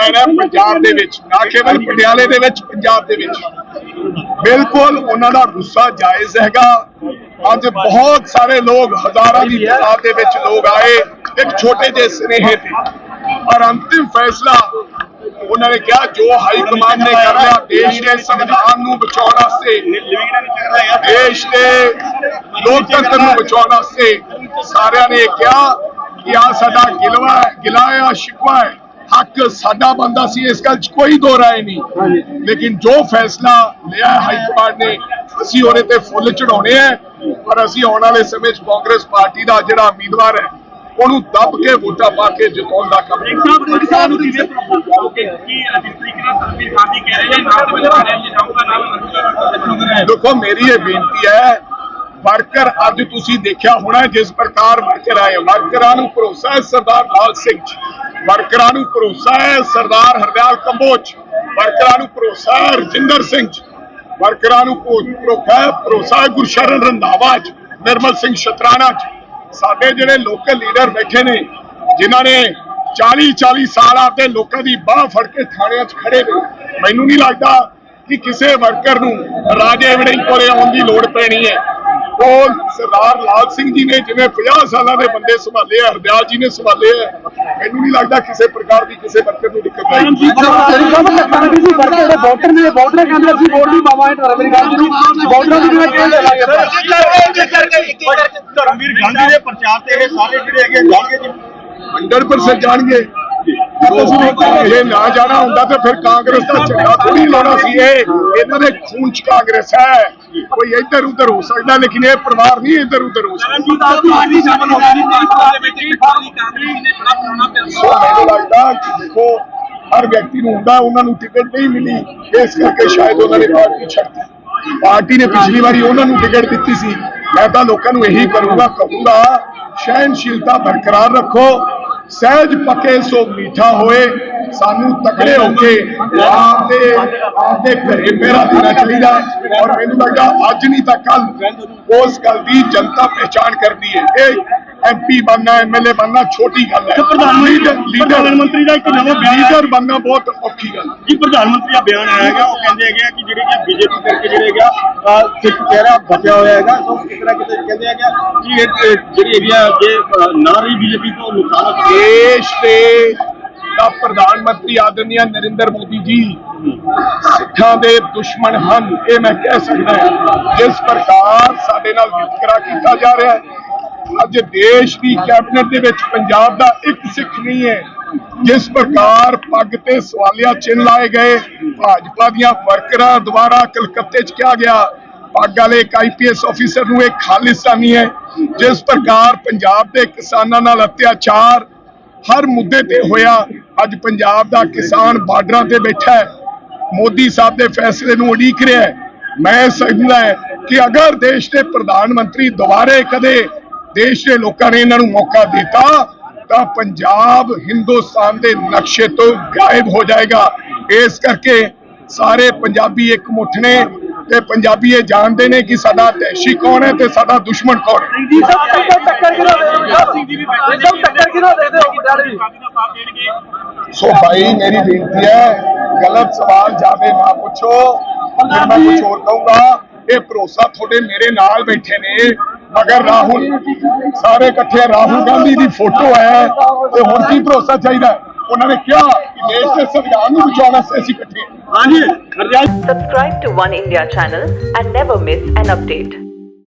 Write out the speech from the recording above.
ਲੈਣਾ ਹੈ ਪੰਜਾਬ ਦੇ ਵਿੱਚ ਨਾ ਕੇਵਲ ਪਟਿਆਲੇ ਦੇ ਵਿੱਚ ਪੰਜਾਬ ਦੇ ਵਿੱਚ। ਬਿਲਕੁਲ ਉਹਨਾਂ ਦਾ ਗੁੱਸਾ ਜਾਇਜ਼ ਹੈਗਾ। ਅੱਜ ਬਹੁਤ ਸਾਰੇ ਲੋਕ ਹਜ਼ਾਰਾਂ ਦੀ ਤਾਦਾਦ ਦੇ ਵਿੱਚ ਲੋਕ ਆਏ ਇੱਕ ਛੋਟੇ ਜਿਹੇ ਸਨੇਹੇ ਤੇ। ਔਰ ਅੰਤਿਮ ਫੈਸਲਾ ਉਹਨਾਂ ਨੇ ਕਿਹਾ ਜੋ ਹਾਈ ਕਮਾਂਡ ਨੇ ਕਰ ਲਿਆ ਦੇਸ਼ ਦੇ ਸੰਵਿਧਾਨ ਨੂੰ ਬਚਾਉਣ ਵਾਸਤੇ ਦੇਸ਼ ਦੇ ਲੋਕਤੰਤਰ ਨੂੰ ਬਚਾਉਣ ਵਾਸਤੇ ਸਾਰਿਆਂ ਨੇ ਕਿਹਾ ਕਿ ਆ ਸਾਡਾ ਗਿਲਵਾ ਹੈ ਗਿਲਾ ਹੈ ਸ਼ਿਕਵਾ ਹੈ। ਹੱਕ ਸਾਡਾ ਬੰਦਾ ਸੀ ਇਸ ਗੱਲ 'ਚ ਕੋਈ ਦੋ ਰਾਏ ਨਹੀਂ। ਲੇਕਿਨ ਜੋ ਫੈਸਲਾ ਲਿਆ ਹਾਈ ਕਮਾਂਡ ਨੇ ਅਸੀਂ ਉਹਦੇ ਤੇ ਫੁੱਲ ਚੜਾਉਣੇ ਆ ਪਰ ਅਸੀਂ ਆਉਣ ਵਾਲੇ ਸਮੇਂ 'ਚ ਕਾਂਗਰਸ ਪਾਰਟੀ ਦਾ ਜਿਹੜਾ ਉਮੀਦਵਾਰ ਹੈ ਉਹਨੂੰ ਦੱਬ ਕੇ ਵੋਟਾਂ ਪਾ ਕੇ ਜਿਤਾਉਣ ਦਾ ਕੰਮ ਇੱਕ ਸਾਹਿਬ ਇੱਕ ਸਾਹਿਬ ਨੂੰ ਕਿਵੇਂ ਓਕੇ ਕੀ ਜਿਸ ਤਰੀਕੇ ਨਾਲ ਤਸਵੀਰ ਖਾਦੀ ਕਹਿ ਰਹੇ ਨੇ ਨਾਮ ਦੇ ਬਣਾ ਰਹੇ ਨੇ ਜਾਊਗਾ ਨਾਮ ਦੇਖੋ ਮੇਰੀ ਇਹ ਬੇਨਤੀ ਹੈ ਵਰਕਰ ਅੱਜ ਤੁਸੀਂ ਦੇਖਿਆ ਹੋਣਾ ਜਿਸ ਪ੍ਰਕਾਰ ਵਰਕਰ ਆਏ ਵਰਕਰਾਂ ਨੂੰ ਭਰੋਸਾ ਹੈ ਸਰਦਾਰ ਲਾਲ ਸਿੰਘ 'ਚ ਵਰਕਰਾਂ ਨੂੰ ਭਰੋਸਾ ਹੈ ਸਰਦਾਰ ਹਰਦਿਆਲ ਕੰਬੋਜ, ਵਰਕਰਾਂ ਨੂੰ ਭਰੋਸਾ ਹੈ ਰਜਿੰਦਰ ਸਿੰਘ 'ਚ ਵਰਕਰਾਂ ਨੂੰ ਭਰੋਸਾ ਹੈ ਗੁਰਸ਼ਰਨ ਰੰਧਾਵਾ 'ਚ ਨਿਰਮਲ ਸਿੰਘ ਸ਼ਤਰਾਣਾ 'ਚ ਸਾਡੇ ਜਿਹੜੇ ਲੋਕਲ ਲੀਡਰ ਬੈਠੇ ਨੇ, ਜਿਨ੍ਹਾਂ ਨੇ 40 40 ਸਾਲ ਆਪਦੇ ਲੋਕਾਂ ਦੀ ਬਾਹ ਫੜ ਕੇ ਥਾਣਿਆਂ 'ਚ ਖੜੇ ਨੇ, ਮੈਨੂੰ ਨਹੀਂ ਲੱਗਦਾ ਕਿ ਕਿਸੇ ਵਰਕਰ ਨੂੰ ਰਾਜੇ ਵੜਿੰਗ ਕੋਲੇ ਆਉਣ ਦੀ ਲੋੜ ਪੈਣੀ ਹੈ। ਉਹ ਸਰਦਾਰ ਲਾਲ ਸਿੰਘ ਜੀ ਨੇ ਜਿਵੇਂ 50 ਸਾਲਾਂ ਦੇ ਬੰਦੇ ਸੰਭਾਲੇ ਆ ਹਰਦਿਆਲ ਜੀ ਨੇ ਸੰਭਾਲੇ ਆ ਮੈਨੂੰ ਨਹੀਂ ਲੱਗਦਾ ਕਿਸੇ ਪ੍ਰਕਾਰ ਦੀ ਕਿਸੇ ਵਰਕਰ ਨੂੰ ਦਿੱਕਤ ਆਏਗੀ ਵੋਟਰ ਨੇ ਵੋਟਰ ਕਹਿੰਦੇ ਅਸੀਂ ਵੋਟ ਨਹੀਂ ਪਾਵਾਂਗੇ ਮੇਰੀ ਗੱਲ ਸੁਣੋ। ਵੋਟਰਾਂ ਦੀ ਕਿਵੇਂ ਕਿਹਦੇ ਲਾਂਗੇ ਧਰਮਵੀਰ ਗਾਂਧੀ ਦੇ ਪ੍ਰਚਾਰ ਤੇ ਇਹ ਸਾਰੇ ਜਿਹੜੇ ਹੈਗੇ ਜਾਣਗੇ ਜੀ। 100% ਜਾਣਗੇ। ਜੇ ਨਾ ਜਾਣਾ ਹੁੰਦਾ ਤਾਂ ਫਿਰ ਕਾਂਗਰਸ ਦਾ ਝੰਡਾ ਥੋੜੀ ਲਾਉਣਾ ਸੀ ਇਹ। ਇਹਨਾਂ ਦੇ ਖੂਨ ਚ ਕਾਂਗਰਸ ਹੈ। ਕੋਈ ਇੱਧਰ ਉੱਧਰ ਹੋ ਸਕਦਾ ਲੇਕਿਨ ਇਹ ਪਰਿਵਾਰ ਨਹੀਂ ਇੱਧਰ ਉੱਧਰ ਹੋ ਸਕਦਾ। ਮੈਨੂੰ ਲੱਗਦਾ ਦੇਖੋ ਹਰ ਵਿਅਕਤੀ ਨੂੰ ਹੁੰਦਾ ਉਹਨਾਂ ਨੂੰ ਟਿਕਟ ਨਹੀਂ ਮਿਲੀ। ਇਸ ਕਰਕੇ ਸ਼ਾਇਦ ਉਹਨਾਂ ਨੇ ਪਾਰਟੀ ਛੱਡਤੀ ਪਾਰਟੀ ਨੇ ਪਿਛਲੀ ਵਾਰੀ ਉਹਨਾਂ ਨੂੰ ਟਿਕਟ ਦਿੱਤੀ ਸੀ। ਮੈਂ ਤਾਂ ਲੋਕਾਂ ਨੂੰ ਇਹੀ ਕਰੂੰਗਾ ਕਹੂੰਗਾ ਸਹਿਨਸ਼ੀਲਤਾ ਬਰਕਰਾਰ ਰੱਖੋ। ਸਹਿਜ ਪੱਕੇ ਸੋ ਮੀਠਾ ਹੋਏ, ਸਾਨੂੰ ਤਕੜੇ ਹੋ ਕੇ ਆਪਦੇ ਆਪਦੇ ਘਰੇ ਮੇਰਾ ਦੇਣਾ ਚਾਹੀਦਾ ਔਰ ਮੈਨੂੰ ਲੱਗਦਾ ਅੱਜ ਨਹੀਂ ਤਾਂ ਕੱਲ ਉਸ ਗੱਲ ਦੀ ਜਨਤਾ ਪਹਿਚਾਨ ਕਰਦੀ ਹੈ। ਇਹ ਐਮਪੀ ਬਣਨਾ ਐਮਐਲਏ ਬਣਨਾ ਛੋਟੀ ਗੱਲ ਹੈ। ਪ੍ਰਧਾਨ ਮੰਤਰੀ ਪ੍ਰਧਾਨ ਮੰਤਰੀ ਦਾ ਇੱਕ ਨਵਾਂ ਬਿਆਨ ਲੀਡਰ ਬਣਨਾ ਬਹੁਤ ਔਖੀ ਗੱਲ ਹੈ। ਜੀ ਪ੍ਰਧਾਨ ਮੰਤਰੀ ਦਾ ਬਿਆਨ ਆਇਆ ਹੈਗਾ ਉਹ ਕਹਿੰਦੇ ਹੈਗੇ ਕਿ ਜਿਹੜੇ ਕਿ ਬੀਜੇਪੀ ਕਰਕੇ ਜਿਹੜੇ ਹੈਗਾ ਸਿੱਖ ਚਿਹਰਾ ਬਚਿਆ ਹੋਇਆ ਹੈਗਾ ਸੋ ਕਿਸ ਤਰ੍ਹਾਂ ਕਿਤੇ ਕਹਿੰਦੇ ਹੈਗਾ ਕਿ ਇਹ ਜਿਹੜੀ ਹੈਗੀ ਆ ਅਹ, ਨਾ ਰਹੀ ਬੀਜੇਪੀ ਤੋਂ ਨੁਕਸਾਨ। ਦੇਸ਼ ਦੇ ਦਾ ਪ੍ਰਧਾਨ ਮੰਤਰੀ ਆਦਰਨੀय ਨਰਿੰਦਰ ਮੋਦੀ ਜੀ ਸਿੱਖਾਂ ਦੇ ਦੁਸ਼ਮਣ ਹਨ ਇਹ ਮੈਂ ਕਹਿ ਸਕਦਾ ਹਾਂ। ਜਿਸ ਪ੍ਰਕਾਰ ਸਾਡੇ ਨਾਲ ਵਿਤਕਰਾ ਕੀਤਾ ਜਾ ਰਿਹਾ ਹੈ ਅੱਜ ਦੇਸ਼ ਦੀ ਕੈਬਨਿਟ ਦੇ ਵਿੱਚ ਪੰਜਾਬ ਦਾ ਇੱਕ ਸਿੱਖ ਨਹੀਂ ਹੈ, ਜਿਸ ਪ੍ਰਕਾਰ ਪੱਗ ਤੇ ਸਵਾਲਿਆ ਚਿੰਨ੍ਹ ਲਾਏ ਗਏ, ਭਾਜਪਾ ਦੀਆਂ ਵਰਕਰਾਂ ਦੁਆਰਾ ਕਲਕੱਤੇ 'ਚ ਕਿਹਾ ਗਿਆ, ਪੱਗ ਵਾਲੇ ਇੱਕ ਆਈਪੀਐਸ ਅਫੀਸਰ ਨੂੰ ਇਹ ਖਾਲਿਸਤਾਨੀ ਹੈ, ਜਿਸ ਪ੍ਰਕਾਰ ਪੰਜਾਬ ਦੇ ਕਿਸਾਨਾਂ ਨਾਲ ਅਤਿਆਚਾਰ ਹਰ ਮੁੱਦੇ ਤੇ ਹੋਇਆ, ਅੱਜ ਪੰਜਾਬ ਦਾ ਕਿਸਾਨ ਬਾਰਡਰਾਂ ਤੇ ਬੈਠਾ ਹੈ, ਮੋਦੀ ਸਾਹਿਬ ਦੇ ਫੈਸਲੇ ਨੂੰ ਉਡੀਕ ਰਿਹਾ ਹੈ। ਮੈਂ ਸਮਝਦਾ ਕਿ ਅਗਰ ਦੇਸ਼ ਦੇ ਪ੍ਰਧਾਨ ਮੰਤਰੀ ਦੁਬਾਰੇ ਕਦੇ ਦੇਸ਼ ਦੇ ਲੋਕਾਂ ਨੇ ਇਹਨਾਂ ਨੂੰ ਮੌਕਾ ਦਿੱਤਾ ਤਾਂ ਪੰਜਾਬ ਹਿੰਦੁਸਤਾਨ ਦੇ ਨਕਸ਼ੇ ਤੋਂ ਗਾਇਬ ਹੋ ਜਾਏਗਾ। ਇਸ ਕਰਕੇ ਸਾਰੇ ਪੰਜਾਬੀ ਇੱਕ ਮੁੱਠ ਨੇ ਤੇ ਪੰਜਾਬੀ ਇਹ ਜਾਣਦੇ ਨੇ ਕਿ ਸਾਡਾ ਦੇਸ਼ੀ ਕੌਣ ਹੈ ਤੇ ਸਾਡਾ ਦੁਸ਼ਮਣ ਕੌਣ ਹੈ। ਜੀ ਸਭ ਟੱਕਰ ਟੱਕਰ ਕਿਹਨਾਂ ਦੇ ਸਿੰਘ ਜੀ ਵੀ ਬੈਠੇ ਸਭ ਟੱਕਰ ਕਿਹਨਾਂ ਦੇ ਦਿਓ? ਪਟਿਆਲੇ ਦੀ ਸੋ ਭਾਈ ਮੇਰੀ ਬੇਨਤੀ ਹੈ ਗਲਤ ਸਵਾਲ ਜਾਵੇ ਨਾ ਪੁੱਛੋ। ਮੈਂ ਕੁਝ ਹੋਰ ਕਹੂੰਗਾ ਇਹ ਭਰੋਸਾ ਤੁਹਾਡੇ ਮੇਰੇ ਨਾਲ ਬੈਠੇ ਨੇ। ਅਗਰ ਰਾਹੁਲ, ਸਾਰੇ ਇਕੱਠੇ ਰਾਹੁਲ ਗਾਂਧੀ ਦੀ ਫੋਟੋ ਹੈ ਤੇ ਹੁਣ ਕੀ ਭਰੋਸਾ ਚਾਹੀਦਾ ਉਹਨਾਂ ਨੇ ਕਿਹਾ ਕਿ ਦੇਸ਼ ਦੇ ਸੰਵਿਧਾਨ ਨੂੰ ਬਚਾਉਣ ਵਾਸਤੇ ਅਸੀਂ ਇਕੱਠੇ ਹਾਂਜੀ। Hardial Subscribe to One India channel and never miss an.